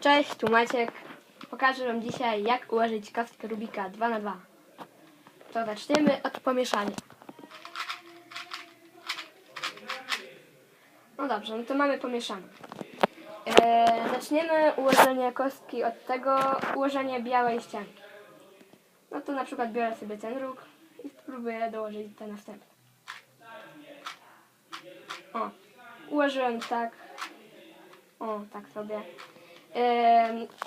Cześć, tu Maciek. Pokażę Wam dzisiaj, jak ułożyć kostkę Rubika 2 na 2 To zaczniemy od pomieszania. No dobrze, no to mamy pomieszane. Eee, zaczniemy ułożenie kostki od tego ułożenia białej ścianki. No to na przykład biorę sobie ten róg i spróbuję dołożyć te następne. O, ułożyłem tak. O, tak sobie.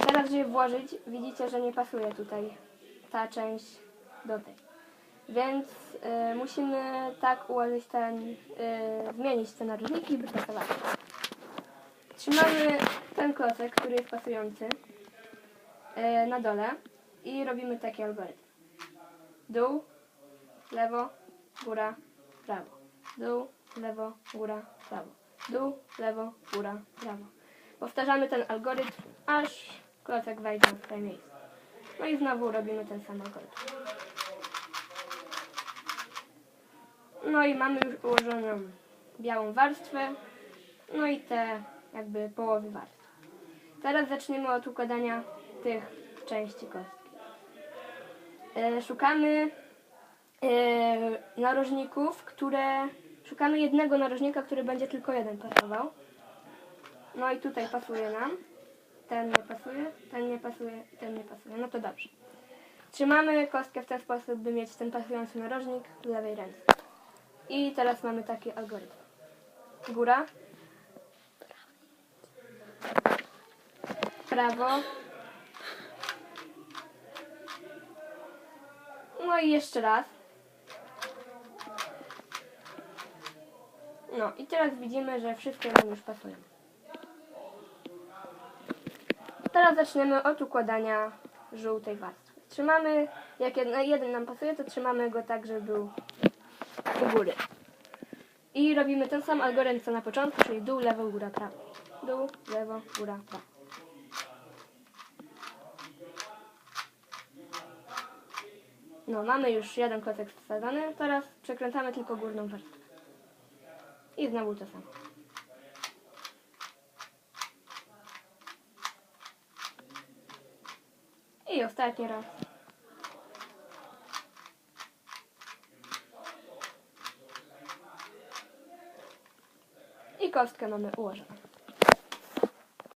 Teraz, żeby włożyć, widzicie, że nie pasuje tutaj ta część do tej. Więc e, musimy tak ułożyć ten, e, zmienić te narożniki, by pasowały. Trzymamy ten klocek, który jest pasujący e, na dole i robimy taki algorytm. Dół, lewo, góra, prawo. Dół, lewo, góra, prawo. Dół, lewo, góra, prawo. Powtarzamy ten algorytm, aż klocek wejdzie w swoje miejsce. No i znowu robimy ten sam algorytm. No i mamy już ułożoną białą warstwę, no i te jakby połowy warstwy. Teraz zaczniemy od układania tych części kostki. E, szukamy e, narożników, które... Szukamy jednego narożnika, który będzie tylko jeden pasował. No i tutaj pasuje nam. Ten nie pasuje, ten nie pasuje, ten nie pasuje. No to dobrze. Trzymamy kostkę w ten sposób, by mieć ten pasujący narożnik w lewej ręce. I teraz mamy taki algorytm. Góra. Prawo. No i jeszcze raz. No i teraz widzimy, że wszystkie nam już pasują. Teraz zaczniemy od układania żółtej warstwy. Trzymamy, jak jeden, jeden nam pasuje, to trzymamy go tak, żeby był u góry. I robimy ten sam algorytm co na początku, czyli dół, lewo, góra, prawo. Dół, lewo, góra, prawo. No, mamy już jeden klocek wsadzony, teraz przekręcamy tylko górną warstwę. I znowu to samo. I ostatni raz. I kostkę mamy ułożoną.